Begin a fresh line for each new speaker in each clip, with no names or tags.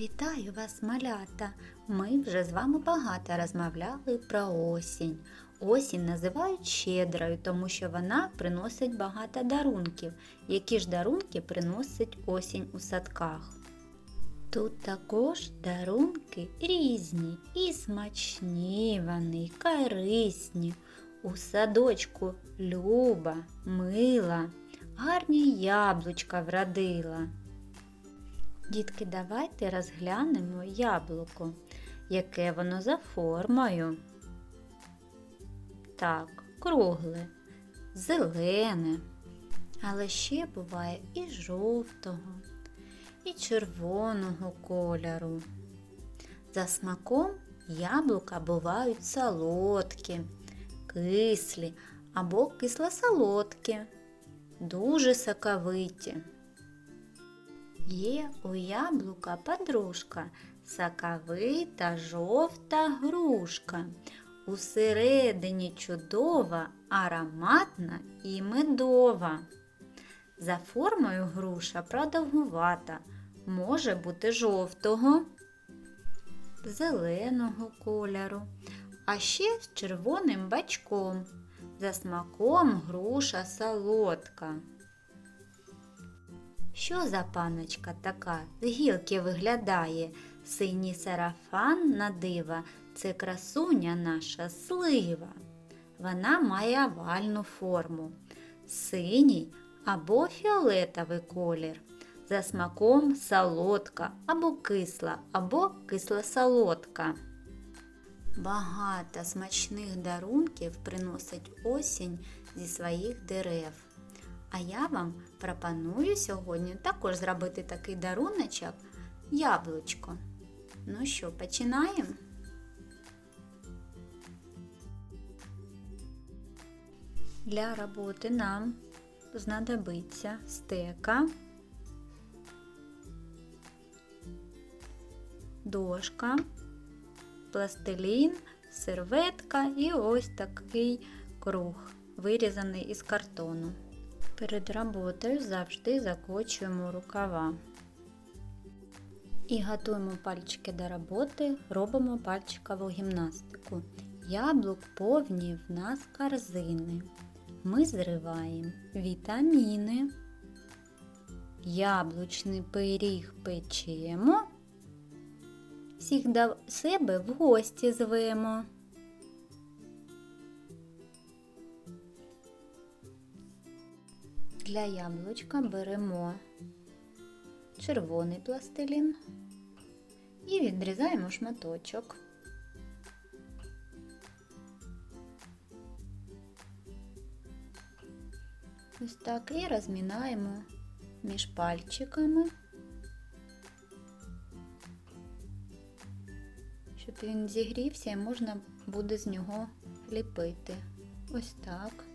Вітаю вас, малята! Ми вже з вами багато розмовляли про осінь. Осінь називають щедрою, тому що вона приносить багато дарунків. Які ж дарунки приносить осінь у садках? Тут також дарунки різні і смачні вони, корисні. У садочку люба, мила, гарні яблучка вродила. Дітки, давайте розглянемо яблуко, яке воно за формою. Так, кругле, зелене, але ще буває і жовтого, і червоного кольору. За смаком яблука бувають солодкі, кислі або кисло-солодкі, дуже соковиті. Є у яблука подружка, соковита жовта грушка. Усередині чудова, ароматна і медова. За формою груша продовгувата, може бути жовтого, зеленого кольору, а ще з червоним бачком. За смаком груша солодка. Що за паночка така з гілки виглядає? Синій сарафан на дива це красуня наша слива. Вона має овальну форму, синій або фіолетовий колір. За смаком солодка або кисла, або кисло-солодка. Багато смачних дарунків приносить осінь зі своїх дерев. А я вам пропоную сьогодні також зробити такий даруночок яблучко. Ну що, починаємо? Для роботи нам знадобиться стека, дошка, пластилін, серветка і ось такий круг, вирізаний із картону. Перед роботою завжди закочуємо рукава. І готуємо пальчики до роботи, робимо пальчикову гімнастику. Яблук повні в нас корзини. Ми зриваємо вітаміни, яблучний пиріг печемо, всіх до себе в гості звемо. Для яблучка беремо червоний пластилін і відрізаємо шматочок. Ось так і розмінаємо між пальчиками, щоб він зігрівся і можна буде з нього ліпити. Ось так.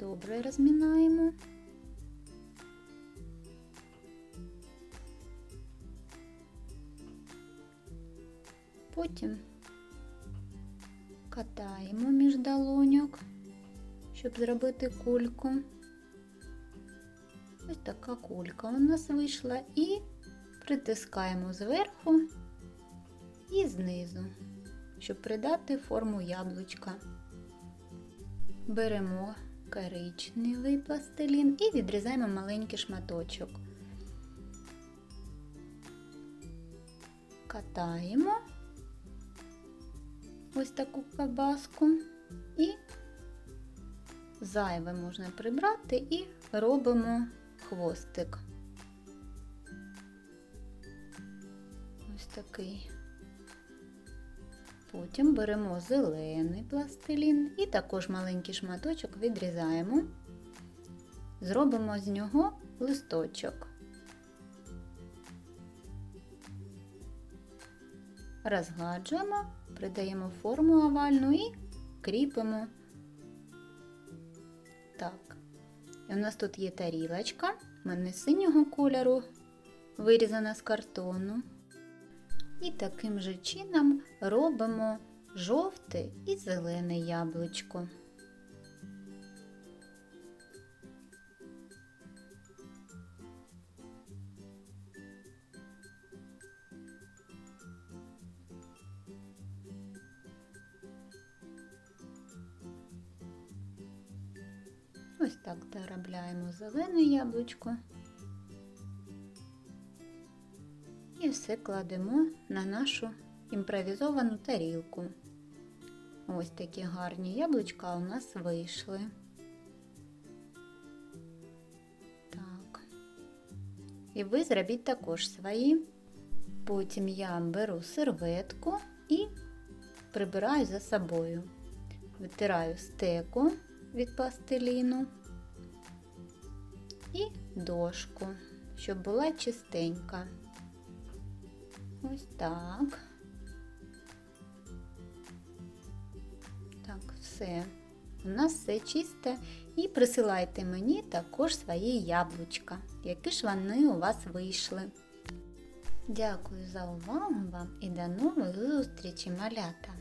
Добре розмінаємо. Потім катаємо між долоньок, щоб зробити кульку. Ось така кулька у нас вийшла і притискаємо зверху і знизу, щоб придати форму яблучка. Беремо коричневий пластилін і відрізаємо маленький шматочок. Катаємо ось таку кабаску і зайве можна прибрати і робимо хвостик. Ось такий. Потім беремо зелений пластилін і також маленький шматочок відрізаємо, зробимо з нього листочок. Розгладжуємо, придаємо форму овальну і кріпимо. Так. І у нас тут є тарілочка, в мене синього кольору, вирізана з картону. І таким же чином робимо жовте і зелене яблучко. Ось так доробляємо зелене яблучко. І все кладемо на нашу імпровізовану тарілку. Ось такі гарні яблучка у нас вийшли. Так. І ви зробіть також свої. Потім я беру серветку і прибираю за собою. Витираю стеку від пластиліну і дошку, щоб була чистенька. Ось так. Так, все. У нас все чисте. І присилайте мені також свої яблучка, які ж вони у вас вийшли. Дякую за увагу вам і до нових зустрічей, малята!